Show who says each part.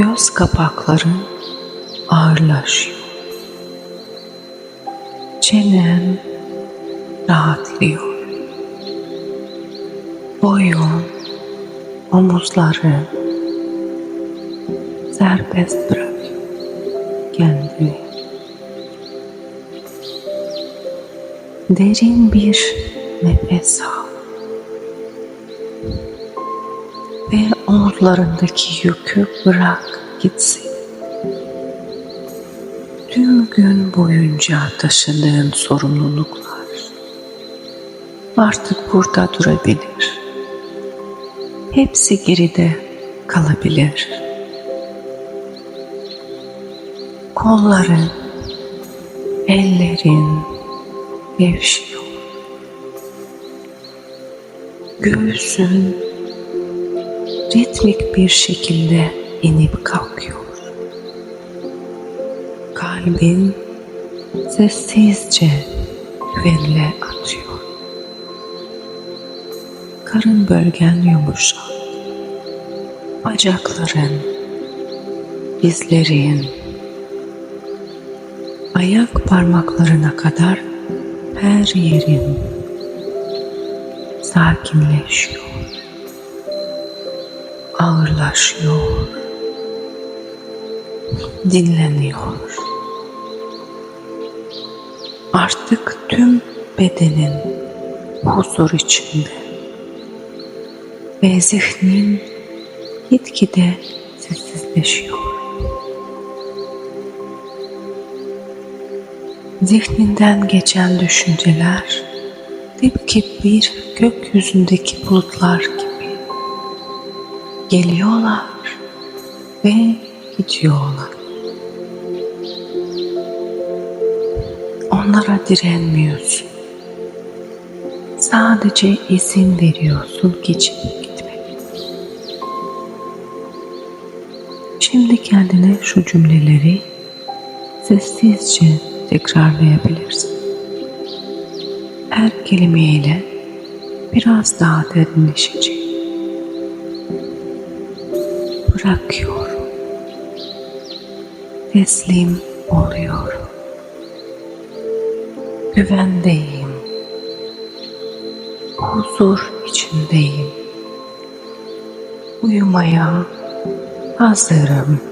Speaker 1: Göz kapakların ağırlaşıyor. Çenen rahatlıyor. Boyun, omuzları serbest bırakıyor kendini. Derin bir nefes al. Ve omuzlarındaki yükü bırak gitsin. Tüm gün boyunca taşıdığın sorumluluklar artık burada durabilir. Hepsi geride kalabilir. Kolların, ellerin gevşiyor. Göğsün ritmik bir şekilde inip kalkıyor. Kalbin sessizce güvenle atıyor. Karın bölgen yumuşak. Bacakların, dizlerin, ayak parmaklarına kadar her yerin sakinleşiyor. Ağırlaşıyor. Dinleniyor. Artık tüm bedenin huzur içinde ve zihnin gitgide sessizleşiyor. Zihninden geçen düşünceler tıpkı bir gökyüzündeki bulutlar gibi geliyorlar ve gidiyorlar. Onlara direnmiyorsun. Sadece izin veriyorsun geçip gitmek. Şimdi kendine şu cümleleri sessizce tekrarlayabilirsin. Her kelimeyle biraz daha derinleşecek. Bırakıyorum. Teslim oluyorum. Güvendeyim. Huzur içindeyim. Uyumaya hazırım.